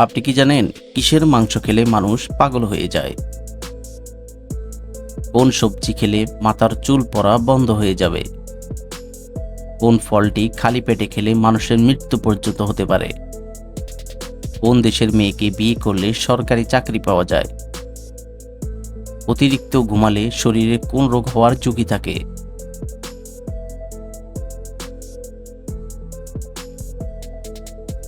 আপনি কি জানেন কিসের মাংস খেলে মানুষ পাগল হয়ে যায়? কোন সবজি খেলে মাথার চুল পড়া বন্ধ হয়ে যাবে? কোন ফলটি খালি পেটে খেলে মানুষের মৃত্যু পর্যন্ত হতে পারে? কোন দেশের মেয়েকে বিয়ে করলে সরকারি চাকরি পাওয়া যায়? অতিরিক্ত ঘুমালে শরীরে কোন রোগ হওয়ার ঝুঁকি থাকে?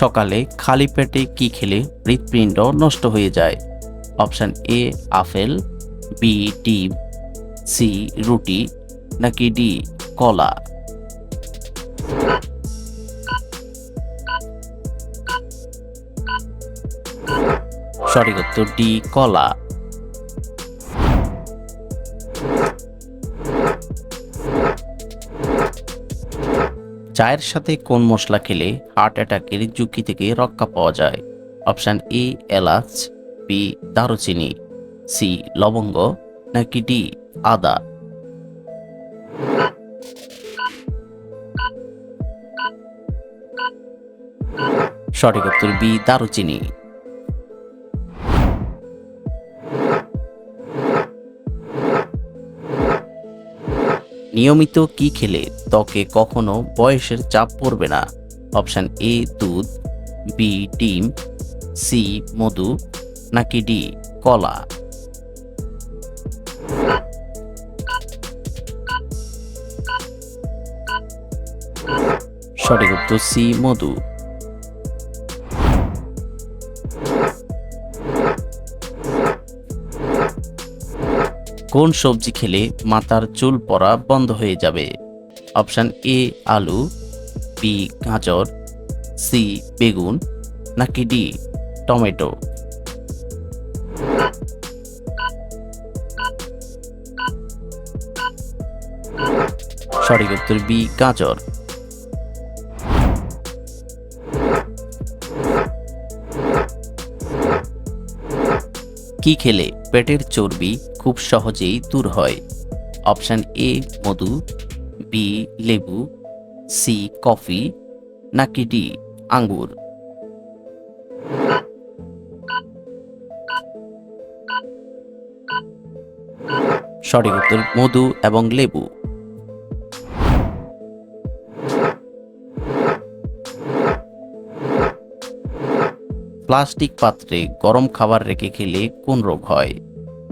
সকালে খালি পেটে কি খেলে হৃৎপিণ্ড নষ্ট হয়ে যায়? অপশান এ আপেল বি ডিম সি রুটি, নাকি ডি কলা? সঠিক উত্তর ডি কলা। চায়ের সাথে কোন মশলা খেলে হার্ট অ্যাটাকের ঝুঁকি থেকে রক্ষা পাওয়া যায়? অপশান এ এলাচ বি দারুচিনি সি লবঙ্গ, নাকি ডি আদা? সঠিক উত্তর বি দারুচিনি। নিয়মিত কি খেলে ত্বকে কখনো বয়সের চাপ পড়বে না? অপশান এ, দুধ, বি, ডিম, সি, মধু, নাকি ডি, কলা? সঠিক উত্তর সি, মধু। কোন সবজি খেলে মাথার চুল পড়া বন্ধ হয়ে যাবে? অপশান এ, আলু, বি, গাজর, সি, বেগুন, নাকি ডি, টমেটো? সঠিক উত্তর বি, গাজর। কি খেলে পেটের চর্বি খুব সহজেই দূর হয়? অপশান এ, মধু, বি, লেবু, সি, কফি, নাকি ডি, আঙ্গুর? সঠিক উত্তর মধু এবং লেবু। প্লাস্টিক পাত্রে গরম খাবার রেখে খেলে কোন রোগ হয়?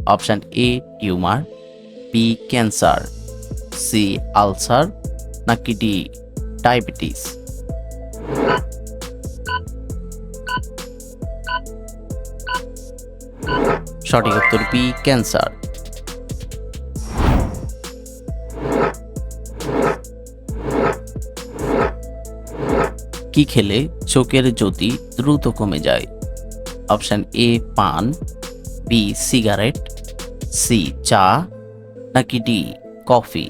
Option A, tumour, B, cancer, C, ulcer, নাকি ডি, ডায়াবেটিস? সঠিক উত্তর বি, ক্যান্সার। কি খেলে চোখের জ্যোতি দ্রুত কমে যায়? অপশান এ পান, বি সিগারেট, সি চা, নাকি ডি কফি?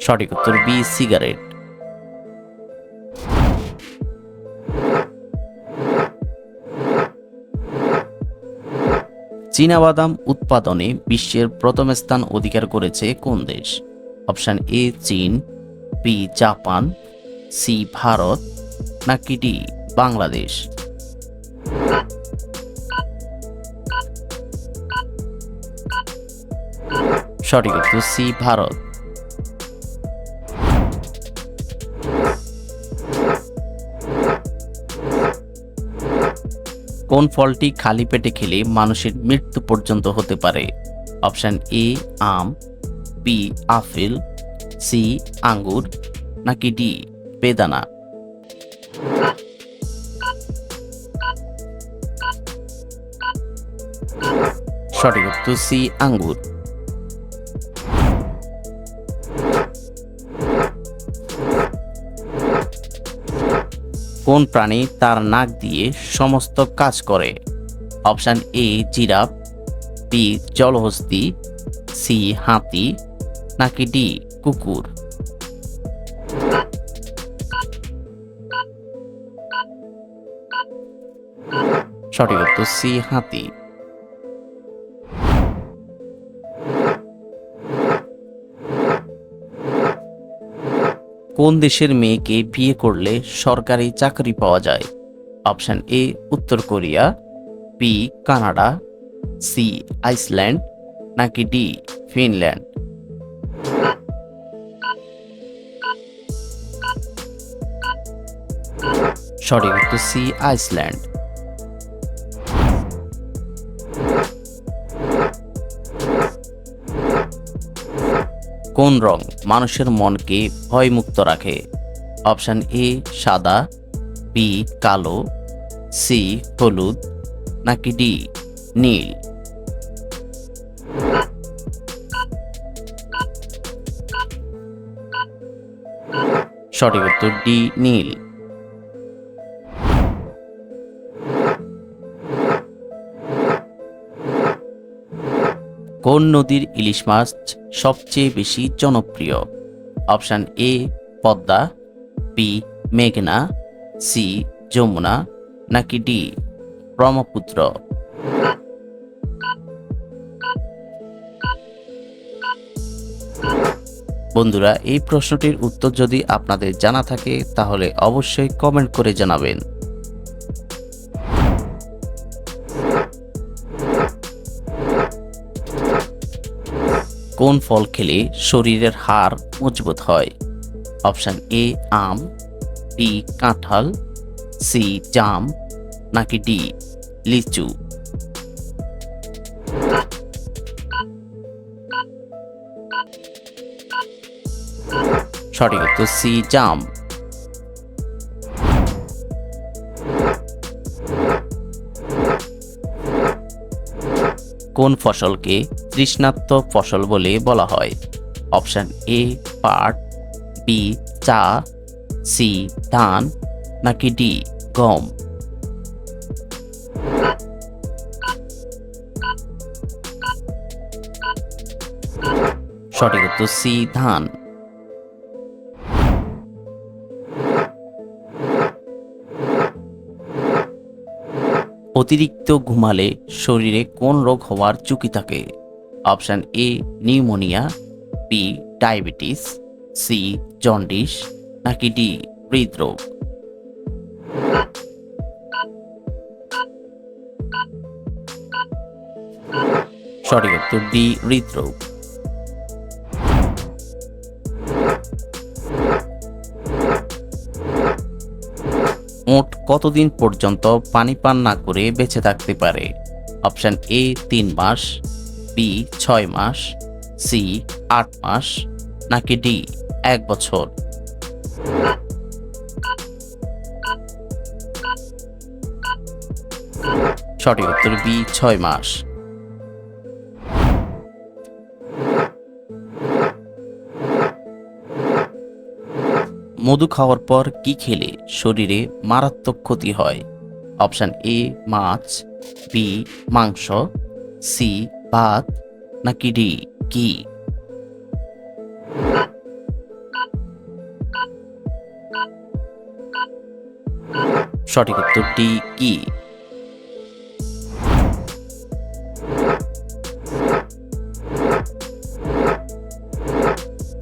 সঠিক উত্তর বি সিগারেট। চীনাবাদাম উৎপাদনে বিশ্বের প্রথম স্থান অধিকার করেছে কোন দেশ? অপশান এ চীন বি জাপান, সি ভারত, নাকি ডি বাংলাদেশ? সঠিক সি ভারত। কোন ফলটি খালি পেটে খেলে মানুষের মৃত্যু পর্যন্ত হতে পারে? অপশান এ, আম, বি, আপেল সি, আঙ্গুর, নাকি ডি, বেদানা? সঠিক উত্তর সি, আঙ্গুর। কোন প্রাণী তার নাক দিয়ে সমস্ত কাজ করে? অপশান এ, জিরাফ, বি, জলহস্তি, সি, হাতি, নাকি ডি কুকুর। সঠিক উত্তর সি, হাতি। কোন দেশের মেয়েকে বিয়ে করলে সরকারি চাকরি পাওয়া যায়? অপশন এ, উত্তর Korea, B, Canada, C, Iceland, নাকি ডি, ফিনল্যান্ড? সঠিক উত্তর সি, আইসল্যান্ড। কোন রং মানুষের মনকে ভয়মুক্ত রাখে? অপশন এ, সাদা বি কালো সি হলুদ, নাকি ডি নীল? সঠিক উত্তর ডি নীল। কোন নদীর ইলিশ মাছ সবচেয়ে বেশি জনপ্রিয়। অপশান এ, পদ্মা বি মেঘনা সি যমুনা, নাকি ডি ব্রহ্মপুত্র। বন্ধুরা, এই প্রশ্নটির উত্তর যদি আপনাদের জানা থাকে, তাহলে অবশ্যই কমেন্ট করে জানাবেন। কোন ফল খেলে শরীরের হার মজবুত হয়? অপশান এ, আম, বি, কাঁঠাল, সি, জাম, নাকি ডি, লিচু? সঠিক উত্তর সি, জাম। কোন ফসলকে তৃষ্ণাত্ম ফসল বলে বলা হয়? অপশান এ, পাট, বি, চা, সি, ধান, নাকি ডি, গম? সঠিক উত্তর সি, ধান। অতিরিক্ত ঘুমালে শরীরে কোন রোগ হওয়ার ঝুঁকি থাকে? Option A, pneumonia, B, diabetes, C, jaundice, নাকি ডি, হৃদরোগ। সঠিক উত্তর ডি, হৃদরোগ। কতদিন পর্যন্ত পানি পান না করে বেঁচে থাকতে পারে? অপশান এ, তিন মাস বি ছয় মাস সি আট মাস, নাকি ডি এক বছর? সঠিক উত্তর বি ছয় মাস। মধু খাওয়ার পর কি খেলে শরীরে মারাত্মক ক্ষতি হয়? অপশান এ, মাছ, বি, মাংস, সি, ভাত, নাকি ডি কি সঠিক উত্তর ডি কি?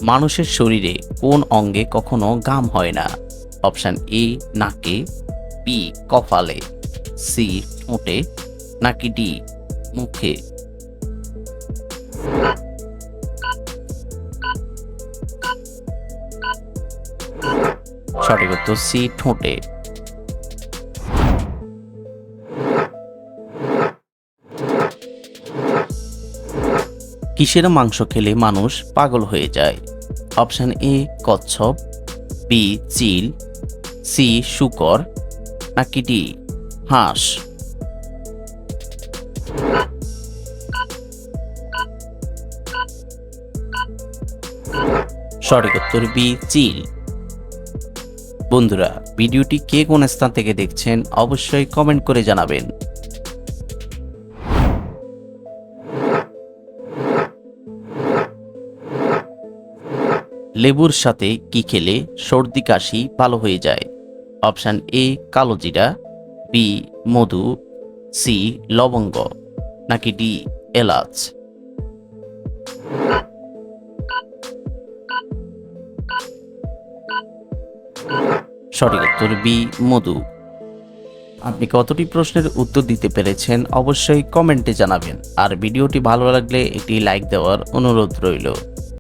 মানুষের শরীরে কোন অঙ্গে কখনো গাম হয় না। অপশান এ, নাকে, বি, কপালে, সি, ঠোঁটে, নাকি ডি, মুখে। সঠিক উত্তর সি, ঠোঁটে। কিসের মাংস খেলে মানুষ পাগল হয়ে যায়? অপশান এ, কচ্ছপ, বি, চিল, সি, শুকর, নাকি ডি, হাঁস? সঠিক উত্তর বি, চিল। বন্ধুরা, ভিডিওটি কে কোন স্থান থেকে দেখছেন অবশ্যই কমেন্ট করে জানাবেন। লেবুর সাথে কি খেলে সর্দি কাশি ভালো হয়ে যায়? অপশান এ, কালো জিরা বি মধু সি লবঙ্গ, নাকি ডি এলাচ। সঠিক উত্তর বি মধু। আপনি কতটি প্রশ্নের উত্তর দিতে পেরেছেন অবশ্যই কমেন্টে জানাবেন। আর ভিডিওটি ভালো লাগলে একটি লাইক দেওয়ার অনুরোধ রইল।